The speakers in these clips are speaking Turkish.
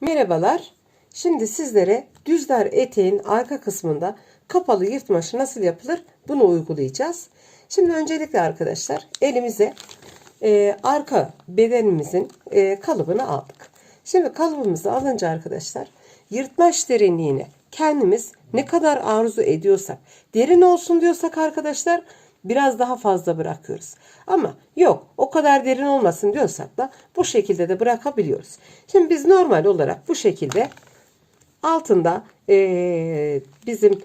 Merhabalar. Şimdi sizlere düzdar eteğin arka kısmında kapalı yırtmaşı nasıl yapılır bunu uygulayacağız. Şimdi öncelikle arkadaşlar elimize e, arka bedenimizin e, kalıbını aldık. Şimdi kalıbımızı alınca arkadaşlar yırtmaç derinliğini kendimiz ne kadar arzu ediyorsak derin olsun diyorsak arkadaşlar biraz daha fazla bırakıyoruz. Ama yok o kadar derin olmasın diyorsak da bu şekilde de bırakabiliyoruz. Şimdi biz normal olarak bu şekilde altında eee, bizim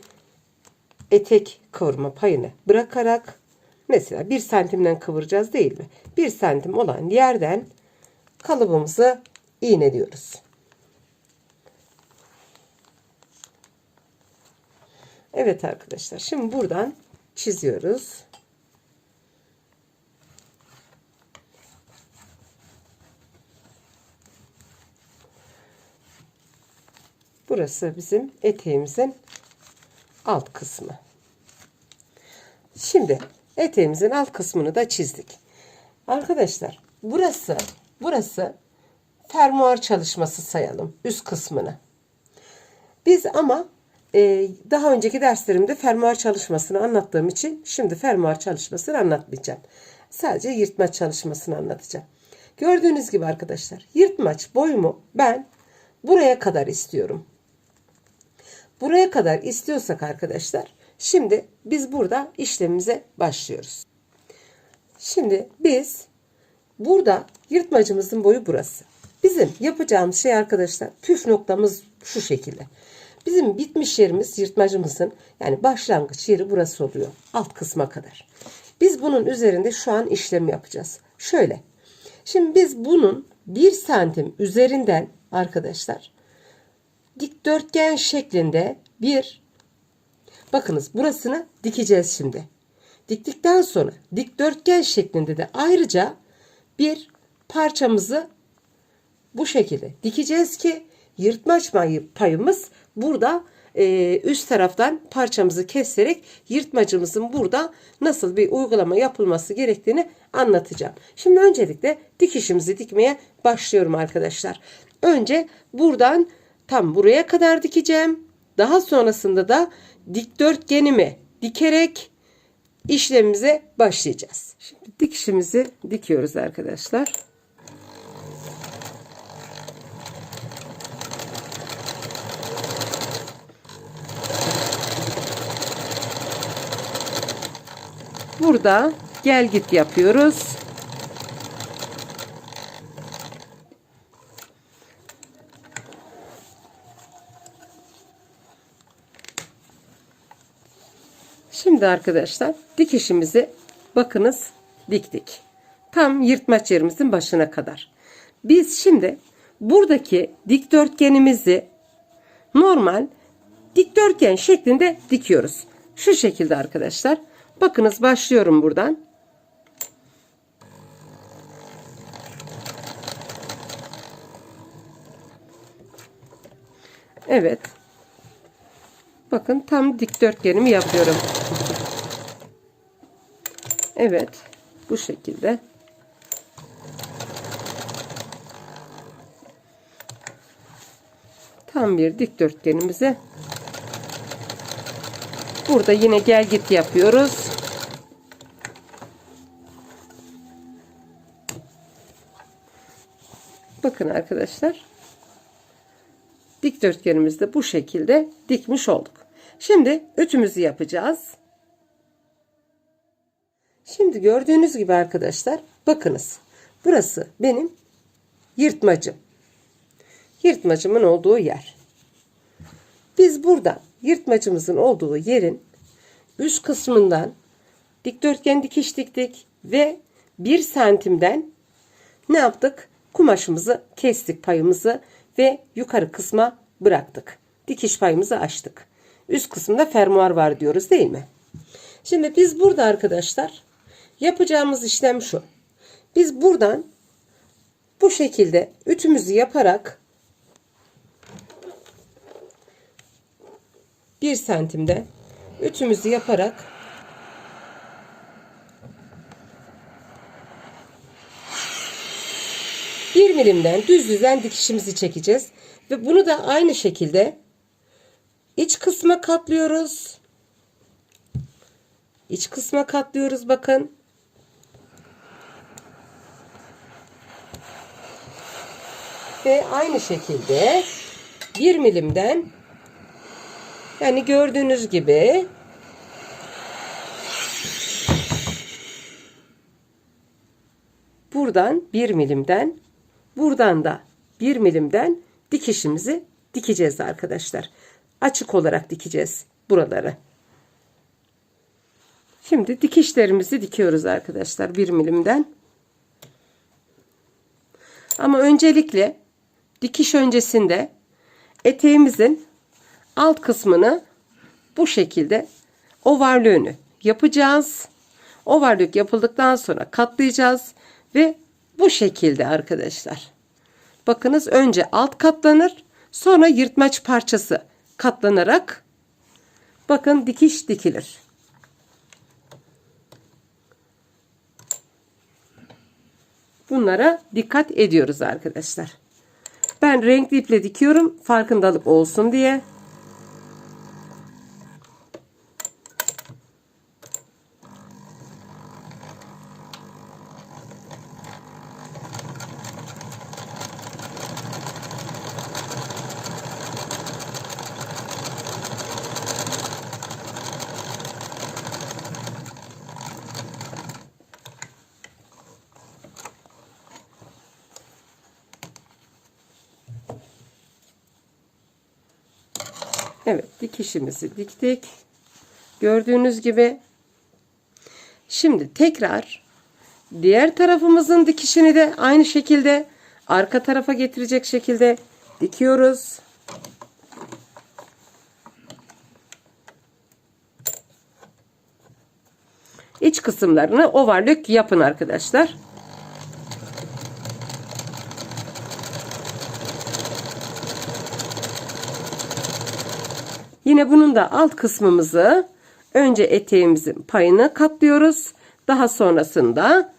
etek kıvırma payını bırakarak mesela bir santimden kıvıracağız değil mi? Bir santim olan yerden kalıbımızı iğneliyoruz. Evet arkadaşlar şimdi buradan çiziyoruz. Burası bizim eteğimizin alt kısmı. Şimdi eteğimizin alt kısmını da çizdik. Arkadaşlar burası burası fermuar çalışması sayalım üst kısmını. Biz ama daha önceki derslerimde fermuar çalışmasını anlattığım için şimdi fermuar çalışmasını anlatmayacağım. Sadece yırtmaç çalışmasını anlatacağım. Gördüğünüz gibi arkadaşlar yırtmaç boyumu ben buraya kadar istiyorum. Buraya kadar istiyorsak arkadaşlar şimdi biz burada işlemimize başlıyoruz. Şimdi biz burada yırtmacımızın boyu burası. Bizim yapacağımız şey arkadaşlar püf noktamız şu şekilde. Bizim bitmiş yerimiz yırtmacımızın yani başlangıç yeri burası oluyor. Alt kısma kadar. Biz bunun üzerinde şu an işlem yapacağız. Şöyle. Şimdi biz bunun bir santim üzerinden arkadaşlar dikdörtgen şeklinde bir bakınız burasını dikeceğiz şimdi. Diktikten sonra dikdörtgen şeklinde de ayrıca bir parçamızı bu şekilde dikeceğiz ki yırtmaç payımız burada e, üst taraftan parçamızı keserek yırtmacımızın burada nasıl bir uygulama yapılması gerektiğini anlatacağım. Şimdi öncelikle dikişimizi dikmeye başlıyorum arkadaşlar. Önce buradan tam buraya kadar dikeceğim. Daha sonrasında da dikdörtgenimi dikerek işlemimize başlayacağız. Şimdi dikişimizi dikiyoruz arkadaşlar. Burada gel git yapıyoruz. Şimdi arkadaşlar dikişimizi bakınız diktik. Tam yırtmaç yerimizin başına kadar. Biz şimdi buradaki dikdörtgenimizi normal dikdörtgen şeklinde dikiyoruz. Şu şekilde arkadaşlar. Bakınız başlıyorum buradan. Evet. Bakın tam dikdörtgenimi yapıyorum. Evet. Bu şekilde. Tam bir dikdörtgenimize Burada yine gel git yapıyoruz. Bakın arkadaşlar. Dikdörtgenimizi de bu şekilde dikmiş olduk. Şimdi ütümüzü yapacağız. Şimdi gördüğünüz gibi arkadaşlar bakınız. Burası benim yırtmacım. Yırtmacımın olduğu yer. Biz burada yırtmacımızın olduğu yerin üst kısmından dikdörtgen dikiş diktik ve bir santimden ne yaptık? Kumaşımızı kestik payımızı ve yukarı kısma bıraktık. Dikiş payımızı açtık. Üst kısımda fermuar var diyoruz değil mi? Şimdi biz burada arkadaşlar yapacağımız işlem şu. Biz buradan bu şekilde ütümüzü yaparak 1 santimde ütümüzü yaparak bir milimden düz düzen dikişimizi çekeceğiz. Ve bunu da aynı şekilde iç kısma katlıyoruz. İç kısma katlıyoruz bakın. Ve aynı şekilde bir milimden yani gördüğünüz gibi buradan bir milimden buradan da bir milimden dikişimizi dikeceğiz arkadaşlar. Açık olarak dikeceğiz buraları. Şimdi dikişlerimizi dikiyoruz arkadaşlar bir milimden. Ama öncelikle dikiş öncesinde eteğimizin alt kısmını bu şekilde ovarlığını yapacağız. Ovarlık yapıldıktan sonra katlayacağız ve bu şekilde arkadaşlar. Bakınız önce alt katlanır, sonra yırtmaç parçası katlanarak bakın dikiş dikilir. Bunlara dikkat ediyoruz arkadaşlar. Ben renkli iple dikiyorum farkındalık olsun diye. Evet dikişimizi diktik. Gördüğünüz gibi. Şimdi tekrar diğer tarafımızın dikişini de aynı şekilde arka tarafa getirecek şekilde dikiyoruz. İç kısımlarını ovarlık yapın arkadaşlar. Yine bunun da alt kısmımızı önce eteğimizin payını katlıyoruz. Daha sonrasında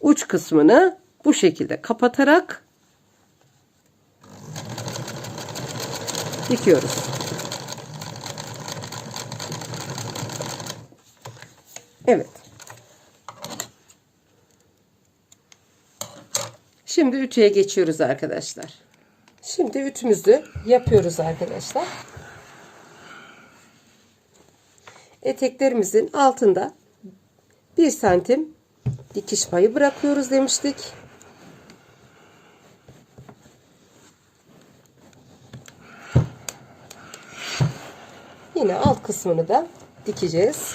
uç kısmını bu şekilde kapatarak dikiyoruz. Evet. Şimdi ütüye geçiyoruz arkadaşlar. Şimdi ütümüzü yapıyoruz arkadaşlar. Eteklerimizin altında 1 santim dikiş payı bırakıyoruz demiştik. Yine alt kısmını da dikeceğiz.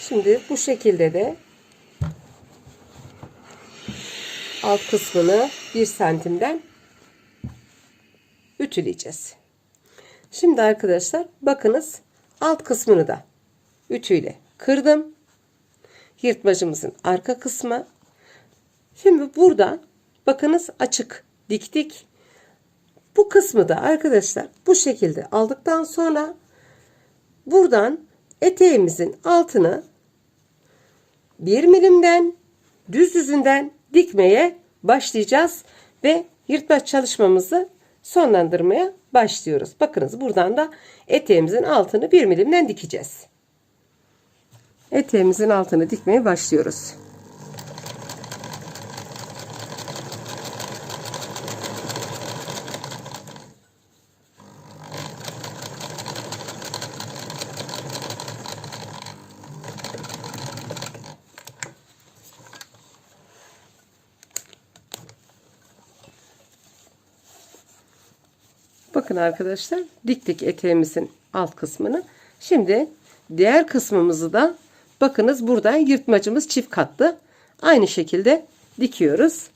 Şimdi bu şekilde de alt kısmını 1 santimden ütüleyeceğiz. Şimdi arkadaşlar bakınız alt kısmını da ütüyle kırdım. Yırtmacımızın arka kısmı. Şimdi burada bakınız açık diktik. Bu kısmı da arkadaşlar bu şekilde aldıktan sonra buradan eteğimizin altını bir milimden düz yüzünden dikmeye başlayacağız ve yırtmaç çalışmamızı sonlandırmaya başlıyoruz. Bakınız buradan da eteğimizin altını bir milimden dikeceğiz. Eteğimizin altını dikmeye başlıyoruz. Bakın arkadaşlar diktik eteğimizin alt kısmını. Şimdi diğer kısmımızı da bakınız buradan yırtmacımız çift katlı. Aynı şekilde dikiyoruz.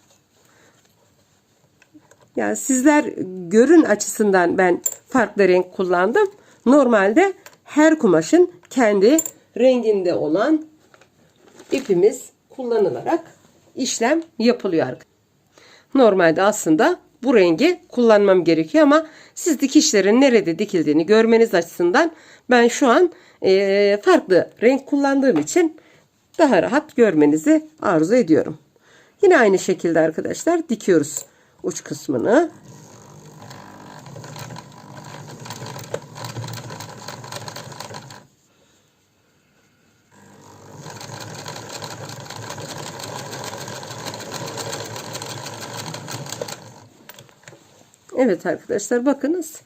Yani sizler görün açısından ben farklı renk kullandım. Normalde her kumaşın kendi renginde olan ipimiz kullanılarak işlem yapılıyor. Normalde aslında bu rengi kullanmam gerekiyor ama siz dikişlerin nerede dikildiğini görmeniz açısından ben şu an e, farklı renk kullandığım için daha rahat görmenizi arzu ediyorum. Yine aynı şekilde arkadaşlar dikiyoruz uç kısmını. Evet arkadaşlar bakınız.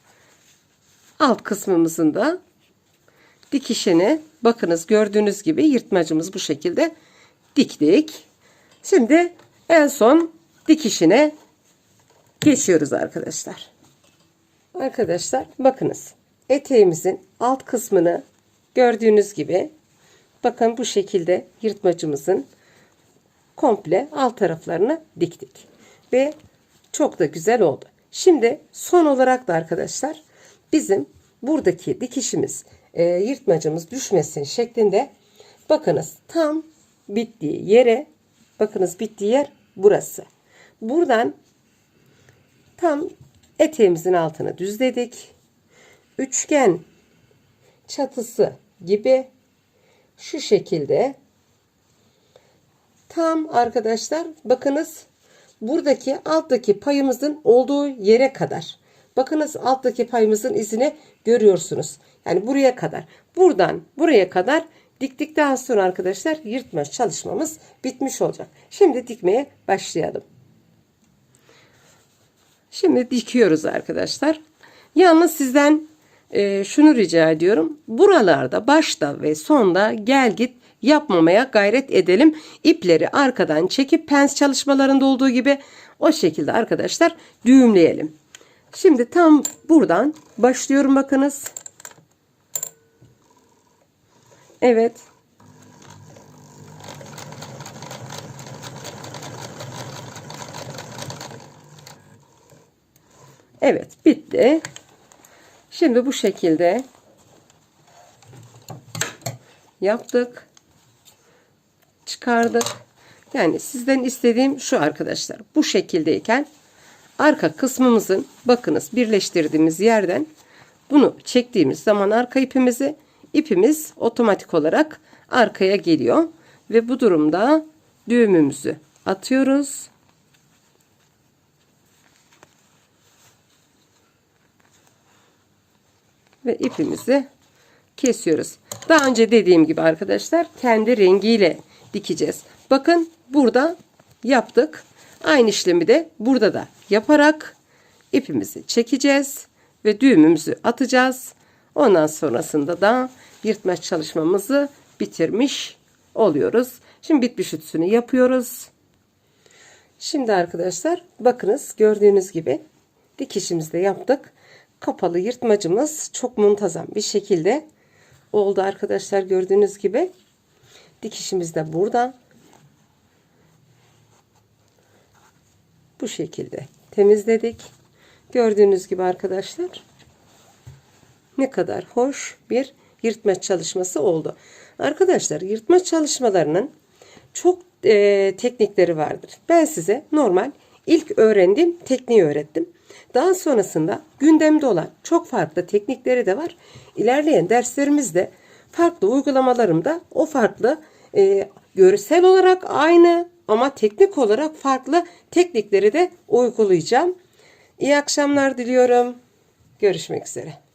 Alt kısmımızın da dikişini bakınız gördüğünüz gibi yırtmacımız bu şekilde diktik. Şimdi en son dikişine geçiyoruz arkadaşlar. Arkadaşlar bakınız eteğimizin alt kısmını gördüğünüz gibi bakın bu şekilde yırtmacımızın komple alt taraflarını diktik. Ve çok da güzel oldu. Şimdi son olarak da arkadaşlar bizim buradaki dikişimiz e, yırtmacımız düşmesin şeklinde bakınız tam bittiği yere bakınız bittiği yer burası. Buradan tam eteğimizin altını düzledik. Üçgen çatısı gibi şu şekilde tam arkadaşlar bakınız buradaki alttaki payımızın olduğu yere kadar. Bakınız alttaki payımızın izini görüyorsunuz. Yani buraya kadar. Buradan buraya kadar diktikten sonra arkadaşlar yırtma çalışmamız bitmiş olacak. Şimdi dikmeye başlayalım. Şimdi dikiyoruz arkadaşlar. Yalnız sizden e, şunu rica ediyorum. Buralarda başta ve sonda gel git yapmamaya gayret edelim. İpleri arkadan çekip pens çalışmalarında olduğu gibi o şekilde arkadaşlar düğümleyelim. Şimdi tam buradan başlıyorum bakınız. Evet. Evet bitti. Şimdi bu şekilde yaptık. Çıkardık. Yani sizden istediğim şu arkadaşlar. Bu şekildeyken arka kısmımızın bakınız birleştirdiğimiz yerden bunu çektiğimiz zaman arka ipimizi ipimiz otomatik olarak arkaya geliyor. Ve bu durumda düğümümüzü atıyoruz. Ve ipimizi kesiyoruz. Daha önce dediğim gibi arkadaşlar kendi rengiyle dikeceğiz. Bakın burada yaptık. Aynı işlemi de burada da yaparak ipimizi çekeceğiz ve düğümümüzü atacağız. Ondan sonrasında da yırtmaç çalışmamızı bitirmiş oluyoruz. Şimdi bitmiş ütüsünü yapıyoruz. Şimdi arkadaşlar bakınız gördüğünüz gibi dikişimizi de yaptık. Kapalı yırtmacımız çok muntazam bir şekilde oldu arkadaşlar gördüğünüz gibi. Dikişimiz de burada. Bu şekilde temizledik. Gördüğünüz gibi arkadaşlar ne kadar hoş bir yırtma çalışması oldu. Arkadaşlar yırtma çalışmalarının çok e, teknikleri vardır. Ben size normal ilk öğrendiğim tekniği öğrettim. Daha sonrasında gündemde olan çok farklı teknikleri de var. İlerleyen derslerimizde farklı uygulamalarımda o farklı e, görsel olarak aynı ama teknik olarak farklı teknikleri de uygulayacağım. İyi akşamlar diliyorum. Görüşmek üzere.